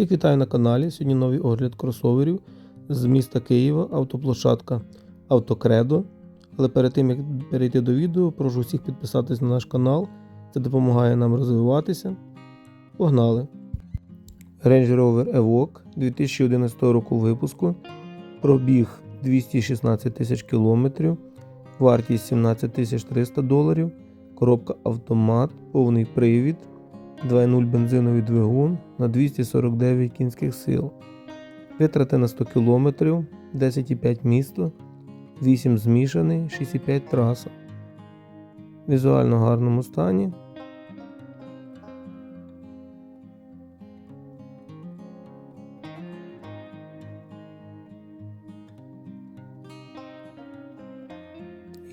Всіх вітаю на каналі. Сьогодні новий огляд кросоверів з міста Києва, автоплощадка Автокредо. Але перед тим як перейти до відео, прошу всіх підписатись на наш канал. Це допомагає нам розвиватися. Погнали! Range Rover Evoque 2011 року випуску. Пробіг 216 тисяч кілометрів, вартість 17 тисяч 300 доларів, коробка автомат, повний привід, 2.0 бензиновий двигун на 249 кінських сил. Витрати на 100 км, 10,5 місто, 8 змішаний, 6,5 траса. В візуально гарному стані.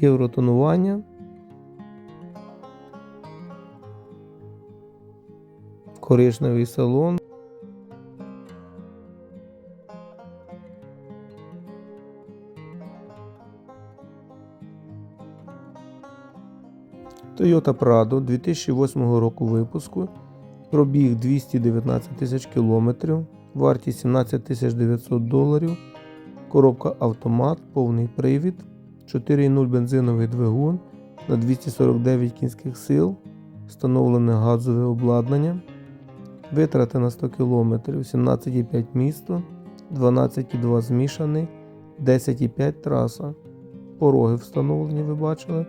Євротонування. Коричневий салон. Toyota Prado 2008 року випуску. Пробіг 219 тисяч кілометрів, вартість 17 тисяч 900 доларів. Коробка автомат, повний привід, 4.0 бензиновий двигун на 249 кінських сил, встановлене газове обладнання. Витрати на 100 км 17,5 місто, 12,2 змішаний, 10,5 траса. Пороги встановлені, ви бачили.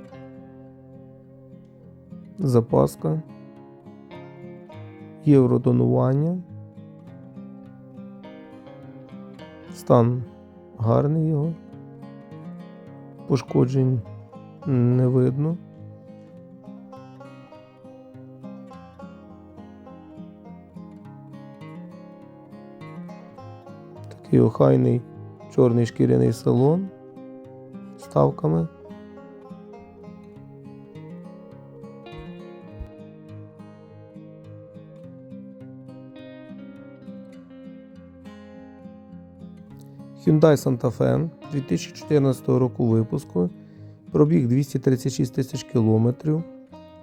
Запаска. Євротонування. Стан гарний його. Пошкоджень не видно. Такий охайний чорний шкіряний салон з ставками. Hyundai Santa Fe 2014 року випуску. Пробіг 236 тисяч кілометрів.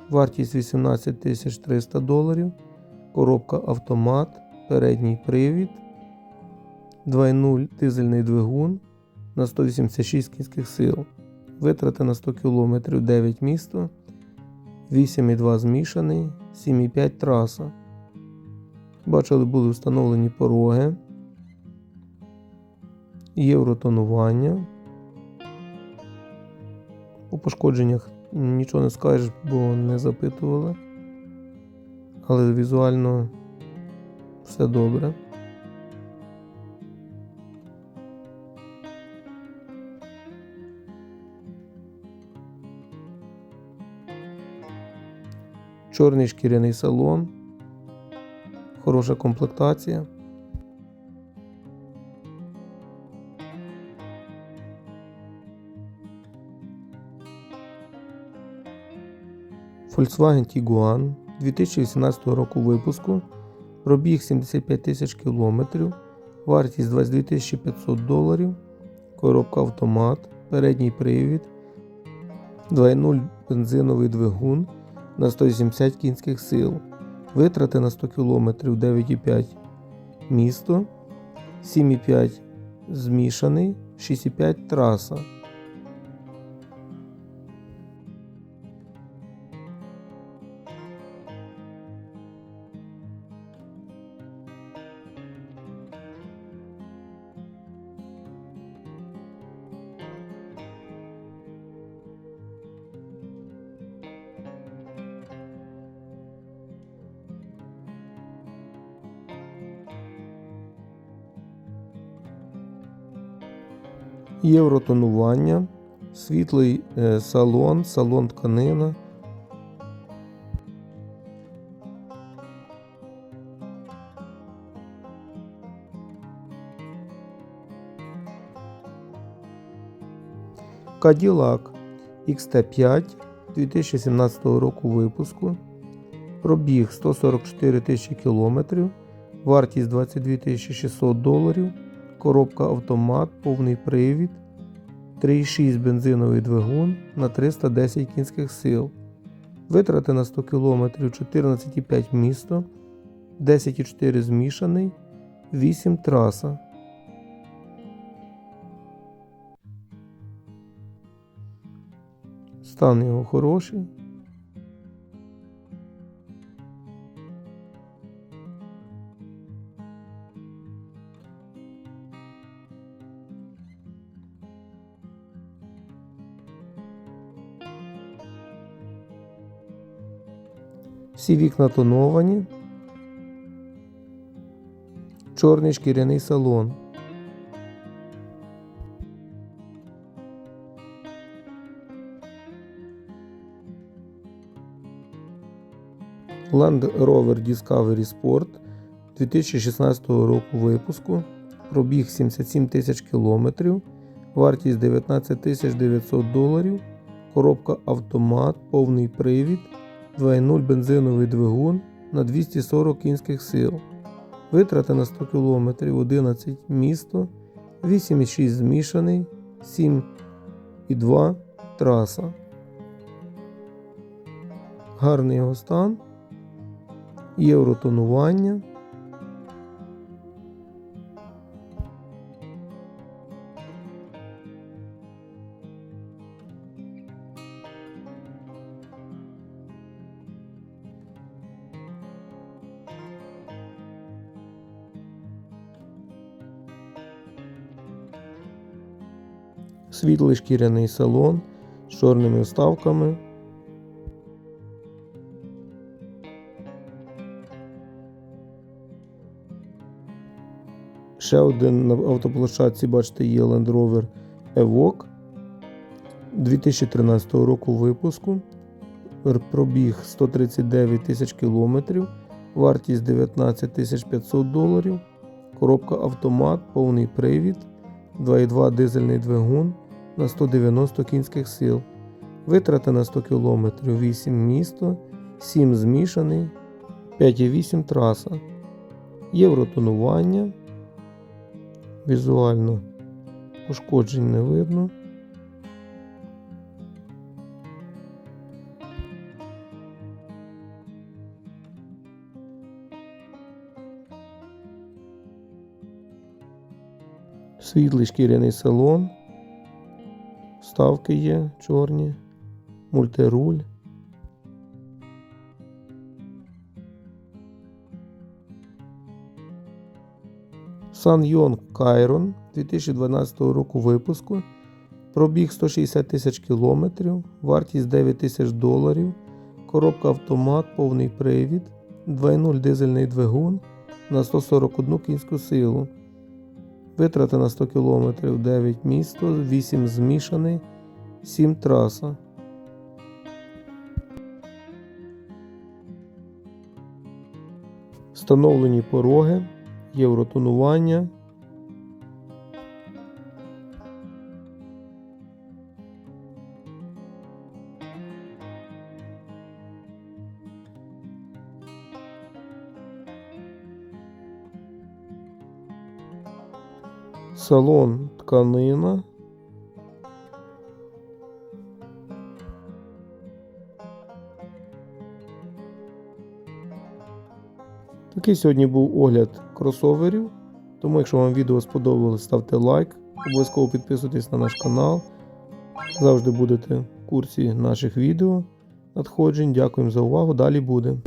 Вартість 18 тисяч 300 доларів. Коробка автомат, передній привід. 2.0 дизельний двигун на 186 кінських сил. Витрати на 100 км 9 місто. 8,2 змішаний, 7,5 траса. Бачили, були встановлені пороги євротонування. У пошкодженнях нічого не скажеш, бо не запитували. Але візуально все добре. Чорний шкіряний салон, хороша комплектація. Volkswagen Tiguan 2018 року випуску. Пробіг 75 тисяч кілометрів, вартість 22 500 доларів, коробка автомат, передній привід, 2.0 бензиновий двигун на 180 кінських сил. Витрати на 100 км 9,5 місто, 7,5 змішаний, 6,5 траса. Євротонування, світлий е, салон, салон тканина. Cadillac XT5 2017 року випуску. Пробіг 144 тисячі кілометрів, вартість 22 600 доларів, коробка автомат, повний привід, 3,6 бензиновий двигун на 310 кінських сил. Витрати на 100 км 14,5 місто, 10,4 змішаний, 8 траса. Стан його хороший. Всі вікна тоновані. Чорний шкіряний салон. Land Rover Discovery Sport 2016 року випуску. Пробіг 77 тисяч кілометрів. Вартість 19 тисяч 900 доларів. Коробка автомат, повний привід. 2.0 бензиновий двигун на 240 кінських сил. Витрати на 100 км 11 місто, 8,6 змішаний, 7,2 траса. Гарний його стан. Євротонування. Світлий шкіряний салон з чорними вставками. Ще один на автоплощадці, бачите, є Land Rover Evoque 2013 року випуску. Пробіг 139 тисяч кілометрів, вартість 19 тисяч 500 доларів. Коробка автомат, повний привід, 2,2 дизельний двигун на 190 кінських сил. Витрати на 100 км 8 місто, 7 змішаний, 5,8 траса. Євротонування. Візуально пошкоджень не видно. Світлий шкіряний салон. Вставки є чорні, мультируль. Сан Йонг Кайрон 2012 року випуску. Пробіг 160 тисяч кілометрів, вартість 9 тисяч доларів, коробка автомат, повний привід, 2.0 дизельний двигун на 141 кінську силу. Витрати на 100 км 9 місто, 8 змішаний, 7 траса. Встановлені пороги, євротонування. Салон тканина. Такий сьогодні був огляд кросоверів. Тому, якщо вам відео сподобалось, ставте лайк, обов'язково підписуйтесь на наш канал. Завжди будете в курсі наших відео надходжень. Дякуємо за увагу. Далі буде.